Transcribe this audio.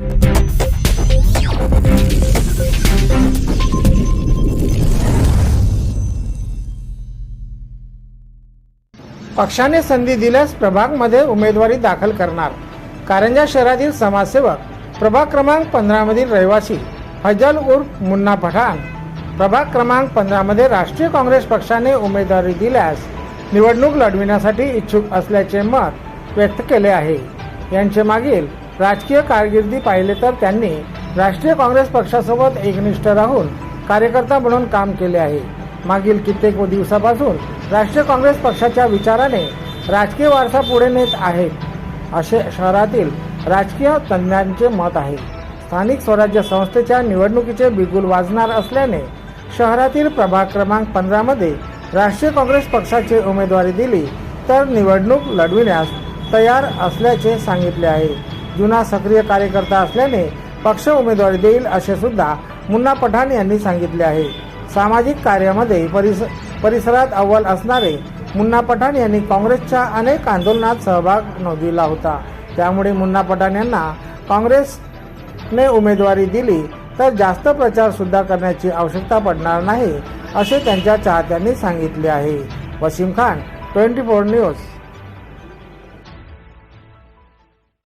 पक्षाने संधी दिल्यास प्रभागमध्ये उमेदवारी दाखल करणार. कारंजा शहरातील समाजसेवक प्रभाग क्रमांक पंधरामधील रहिवासी फजल उर्फ मुन्ना पठाण. प्रभाग क्रमांक पंधरामध्ये राष्ट्रीय काँग्रेस पक्षाने उमेदवारी दिल्यास निवडणूक लढविण्यासाठी इच्छुक असल्याचे मत व्यक्त केले आहे. यांचे मागील राजकीय कारकिर्दी पाहिले तर त्यांनी राष्ट्रीय काँग्रेस पक्षासोबत एकनिष्ठ राहून कार्यकर्ता म्हणून काम केले आहे. मागील कित्येक दिवसापासून राष्ट्रीय काँग्रेस पक्षाच्या विचाराने राजकीय वारसा पुढे नेत आहेत. असे शहरातील राजकीय तज्ज्ञांचे मत आहे. स्थानिक स्वराज्य संस्थेच्या निवडणुकीचे बिगुल वाजणार असल्याने शहरातील प्रभाग क्रमांक पंधरामध्ये राष्ट्रीय काँग्रेस पक्षाची उमेदवारी दिली तर निवडणूक लढविण्यास तयार असल्याचे सांगितले आहे. जुना सक्रिय कार्यकर्ता असल्याने पक्ष उमेदवारी देईल असे सुद्धा मुन्ना पठाण यांनी सांगितले आहे. सामाजिक कार्यामध्ये परिस परिसरात अव्वल असणारे मुन्ना पठाण यांनी काँग्रेसच्या अनेक आंदोलनात सहभाग नोंदविला होता. त्यामुळे मुन्ना पठाण यांना काँग्रेसने उमेदवारी दिली तर जास्त प्रचार सुद्धा करण्याची आवश्यकता पडणार नाही असे त्यांच्या चाहत्यांनी सांगितले आहे. Wasim Khan twenty four news.